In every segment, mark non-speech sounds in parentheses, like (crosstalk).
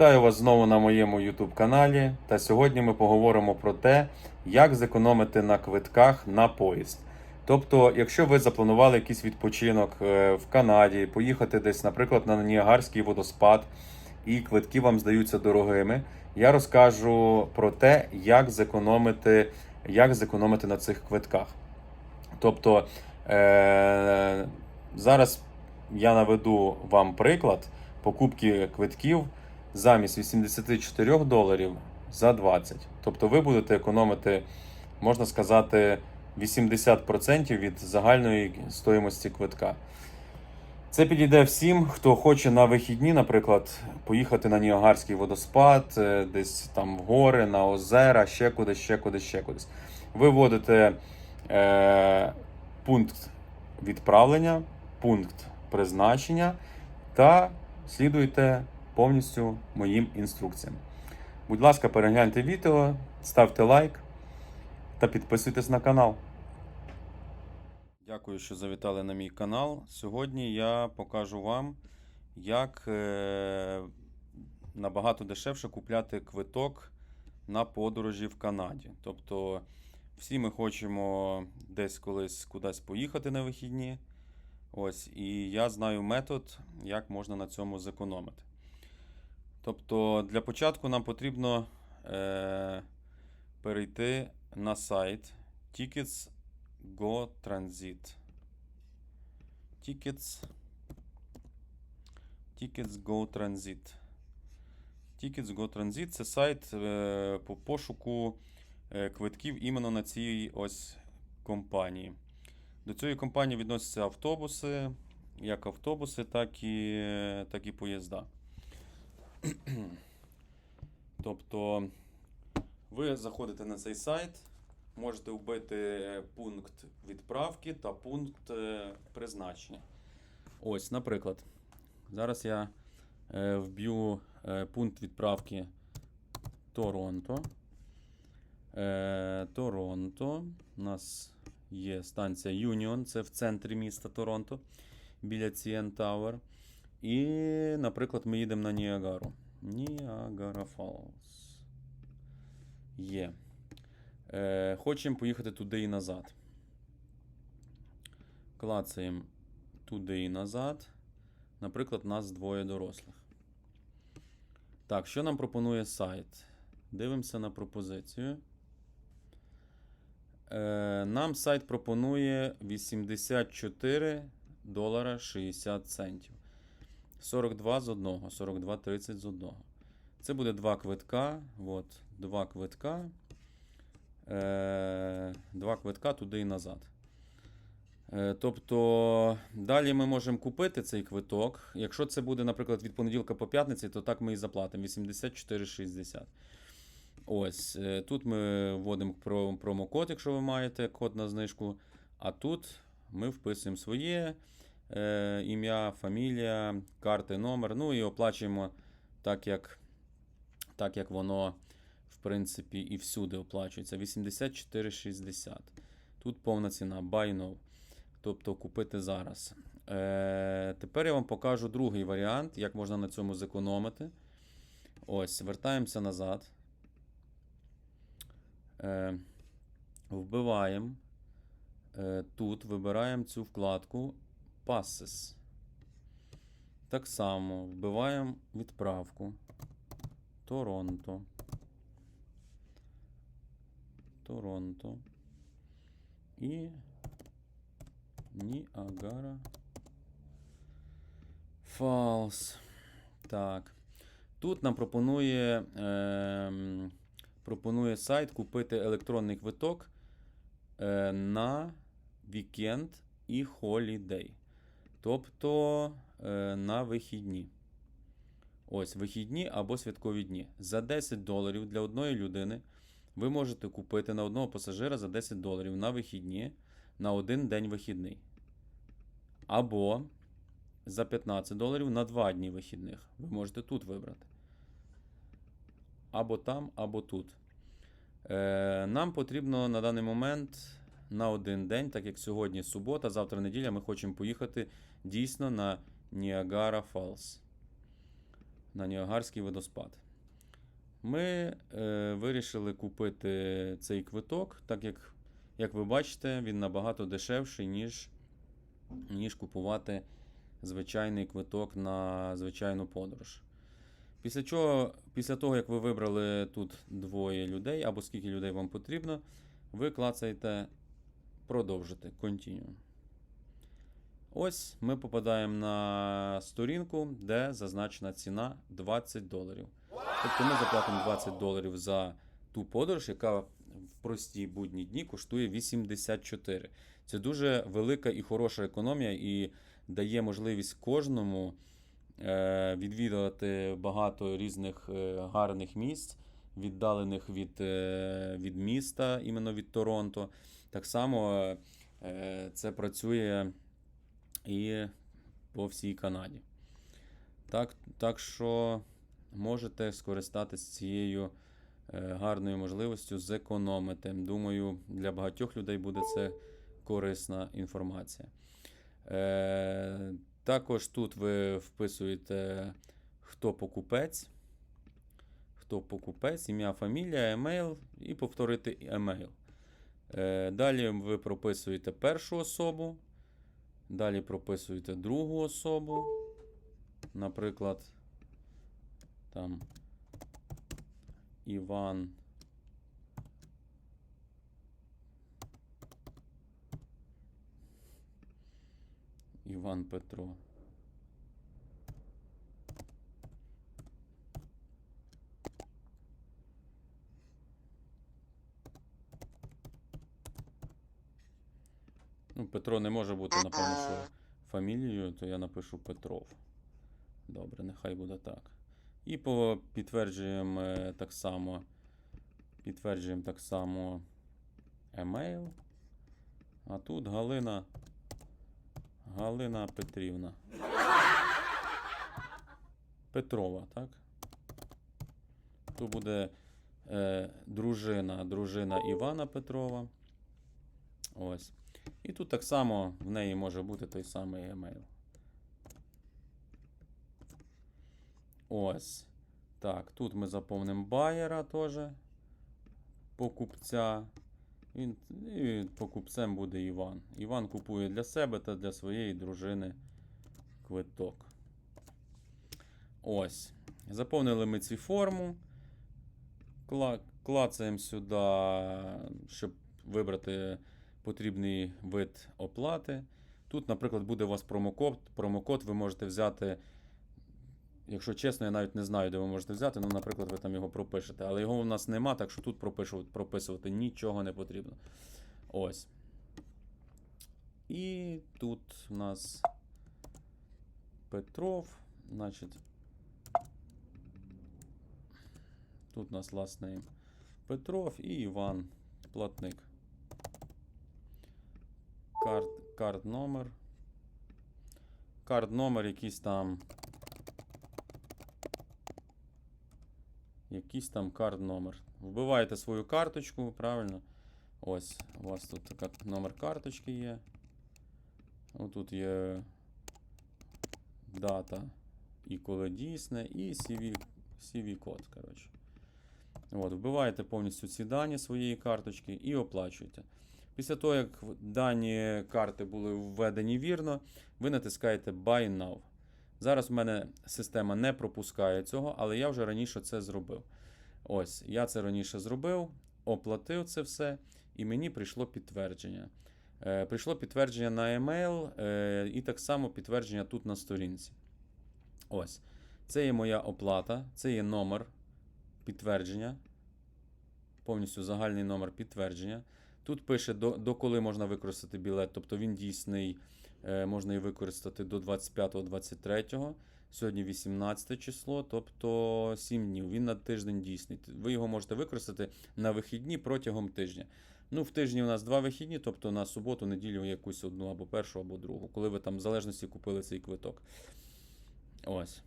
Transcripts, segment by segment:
Вітаю вас знову на моєму YouTube каналі. Та сьогодні ми поговоримо про те, як зекономити на квитках на поїзд. Тобто, якщо ви запланували якийсь відпочинок е, в Канаді, поїхати десь, наприклад, на Ніагарський водоспад, і квитки вам здаються дорогими, я розкажу про те, як зекономити, як зекономити на цих квитках. Тобто, е- зараз я наведу вам приклад покупки квитків замість 84 доларів за 20. Тобто ви будете економити, можна сказати, 80% від загальної стоїмості квитка. Це підійде всім, хто хоче на вихідні, наприклад, поїхати на Ніагарський водоспад, е, десь там в гори, на озера, ще кудись, ще кудись, ще кудись. Ви вводите е, пункт відправлення, пункт призначення та слідуйте повністю моїм інструкціям. Будь ласка, перегляньте відео, ставте лайк та підписуйтесь на канал. Дякую, що завітали на мій канал. Сьогодні я покажу вам, як е, набагато дешевше купляти квиток на подорожі в Канаді. Тобто, всі ми хочемо десь колись кудись поїхати на вихідні. Ось, і я знаю метод, як можна на цьому зекономити. Тобто, для початку нам потрібно е, перейти на сайт Tickets Go Transit. Tickets. Tickets Go Transit. Tickets Go Transit це сайт е, по пошуку е, квитків іменно на цій ось компанії. До цієї компанії відносяться автобуси, як автобуси, так і, так і поїзда. (clears throat) тобто ви заходите на цей сайт, можете вбити пункт відправки та пункт е, призначення. Ось, наприклад, зараз я е, вб'ю е, пункт відправки Торонто. Е, Торонто. У нас є станція Юніон, це в центрі міста Торонто, біля CN Tower. І, наприклад, ми їдемо на Ніагару. Ніагара Фаллс. Є. Е, хочемо поїхати туди і назад. Клацаємо туди і назад. Наприклад, нас двоє дорослих. Так, що нам пропонує сайт? Дивимося на пропозицію. Е, Нам сайт пропонує 84 долара 60 центів. 42 з одного, 42,30 з одного. Це буде два квитка. От, два квитка. Е, Два квитка туди і назад. Е, Тобто, далі ми можемо купити цей квиток. Якщо це буде, наприклад, від понеділка по п'ятниці, то так ми і заплатимо 84,60. Ось, е, тут ми вводимо промокод, якщо ви маєте код на знижку. А тут ми вписуємо своє е, ім'я, фамілія, карти, номер. Ну і оплачуємо так, як, так, як воно, в принципі, і всюди оплачується. 84,60. Тут повна ціна. Buy now. Тобто купити зараз. Е, тепер я вам покажу другий варіант, як можна на цьому зекономити. Ось, вертаємося назад. Е, вбиваємо. Е, тут вибираємо цю вкладку Passes. Так само вбиваємо відправку. Торонто. Торонто. І Ніагара. Фалс. Так. Тут нам пропонує, ем, пропонує сайт купити електронний квиток е, на вікенд і холідей. Тобто е, на вихідні. Ось вихідні або святкові дні. За 10 доларів для одної людини ви можете купити на одного пасажира за 10 доларів на вихідні на один день вихідний. Або за 15 доларів на 2 дні вихідних. Ви можете тут вибрати. Або там, або тут. Е, нам потрібно на даний момент на один день, так як сьогодні субота, завтра неділя, ми хочемо поїхати дійсно на Ніагара Фалс. на Ніагарський водоспад. Ми е, вирішили купити цей квиток, так як, як ви бачите, він набагато дешевший, ніж, ніж купувати звичайний квиток на звичайну подорож. Після чого, після того, як ви вибрали тут двоє людей, або скільки людей вам потрібно, ви клацаєте продовжити Continue. Ось ми попадаємо на сторінку, де зазначена ціна 20 доларів. Тобто ми заплатимо 20 доларів за ту подорож, яка в прості будні дні коштує 84. Це дуже велика і хороша економія, і дає можливість кожному е, відвідувати багато різних е, гарних місць, віддалених від, е, від міста, іменно від Торонто. Так само е, це працює і по всій Канаді. Так, так що можете скористатися цією е, гарною можливістю зекономити. Думаю, для багатьох людей буде це корисна інформація. Е, також тут ви вписуєте, хто покупець, хто покупець, ім'я, фамілія, емейл і повторити емейл. Е, далі ви прописуєте першу особу. Далі прописуєте другу особу. Наприклад, там Іван. Іван Петро. Ну, Петро не може бути, напевно, що фамілією, то я напишу Петров. Добре, нехай буде так. І по підтверджуємо е, так само. Підтверджуємо так само емейл. А тут Галина. Галина Петрівна. Петрова, так? Тут буде е, дружина, дружина Івана Петрова. Ось. І тут так само в неї може бути той самий емейл. Ось. Так, тут ми заповнимо байера теж. Покупця. Він, і покупцем буде Іван. Іван купує для себе та для своєї дружини квиток. Ось. Заповнили ми цю форму. Кла- Клацаємо сюди, щоб вибрати потрібний вид оплати. Тут, наприклад, буде у вас промокод. Промокод ви можете взяти. Якщо чесно, я навіть не знаю, де ви можете взяти. Ну, наприклад, ви там його пропишете. Але його у нас нема, так що тут пропишу- прописувати нічого не потрібно. Ось. І тут у нас Петров. Значить. Тут у нас name Петров і Іван. Платник. Карт, карт номер. Карт номер якийсь там. Якийсь там карт номер. Вбиваєте свою карточку, правильно? Ось, у вас тут номер карточки є. Отут є дата і коли дійсне, і CV, CV-код. коротше. От, вбиваєте повністю ці дані своєї карточки і оплачуєте. Після того, як дані карти були введені вірно, ви натискаєте Buy Now. Зараз в мене система не пропускає цього, але я вже раніше це зробив. Ось, я це раніше зробив, оплатив це все, і мені прийшло підтвердження. Е, прийшло підтвердження на e-mail е, і так само підтвердження тут на сторінці. Ось. Це є моя оплата, це є номер підтвердження. Повністю загальний номер підтвердження. Тут пише, до, до коли можна використати білет, тобто він дійсний, е, можна і використати до 25-23. Сьогодні 18 число, тобто 7 днів. Він на тиждень дійсний. Ви його можете використати на вихідні протягом тижня. Ну, в тижні у нас два вихідні, тобто на суботу, неділю якусь одну або першу, або другу, коли ви там в залежності купили цей квиток. Ось.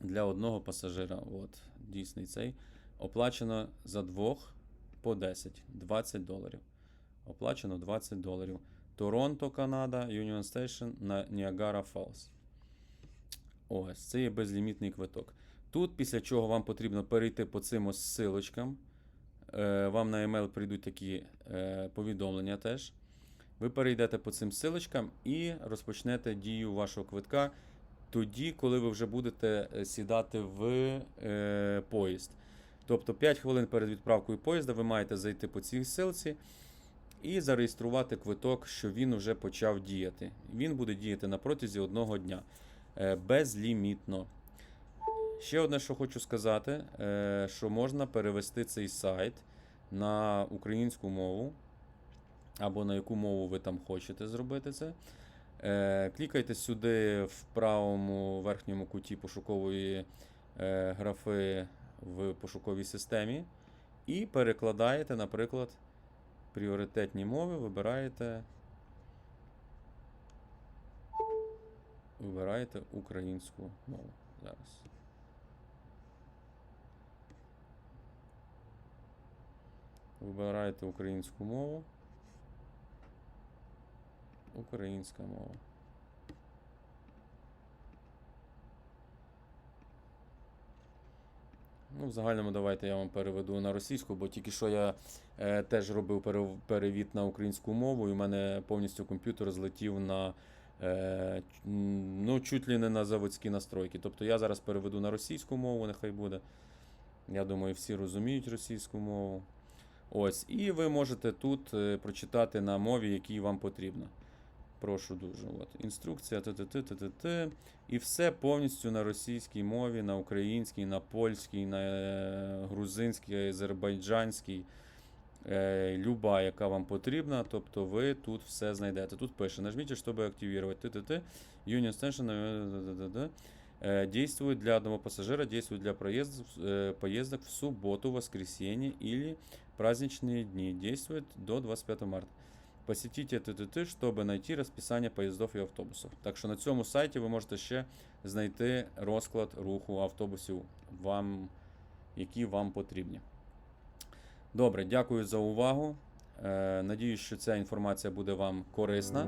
Для одного пасажира, от, дійсний цей. Оплачено за двох по 10, 20 доларів. Оплачено 20 доларів. Торонто, Канада, Union Station на Ніагара Falls. Ось, це є безлімітний квиток. Тут, після чого вам потрібно перейти по цим ось силочкам. Е, Вам на email прийдуть такі е, повідомлення теж. Ви перейдете по цим силочкам і розпочнете дію вашого квитка тоді, коли ви вже будете е, сідати в поїзд. Тобто 5 хвилин перед відправкою поїзда ви маєте зайти по цій силці і зареєструвати квиток, що він вже почав діяти. Він буде діяти на протязі одного дня е, безлімітно. Ще одне, що хочу сказати, е, що можна перевести цей сайт на українську мову або на яку мову ви там хочете зробити це. Е, Клікайте сюди в правому верхньому куті пошукової графи в пошуковій системі і перекладаєте, наприклад, пріоритетні мови, вибираєте. Вибираєте українську мову. Зараз. Вибираєте українську мову. Українська мова. Ну, в загальному давайте я вам переведу на російську, бо тільки що я е, теж робив перев- перевід на українську мову, і в мене повністю комп'ютер злетів на е, ну, чуть ли не на заводські настройки. Тобто я зараз переведу на російську мову, нехай буде. Я думаю, всі розуміють російську мову. Ось, і ви можете тут е, прочитати на мові, якій вам потрібно. Прошу дуже. От. Інструкція, т-т-т-т-т. І все повністю на російській мові, на українській, на польській, на е, грузинській, азербайджанській. Е, люба, яка вам потрібна, тобто ви тут все знайдете. Тут пише, нажмите, щоб активувати т-т-т. Union Station э, т-т-т-т. Э, действует для одного пассажира, действует для проездов, э, поездок в субботу, воскресенье или праздничные дни. Действует до 25 марта. Посетите ТТТ, щоб знайти розписання поїздів і автобусів. Так що на цьому сайті ви можете ще знайти розклад руху автобусів, вам, які вам потрібні. Добре, дякую за увагу. Е, Надіюсь, що ця інформація буде вам корисна.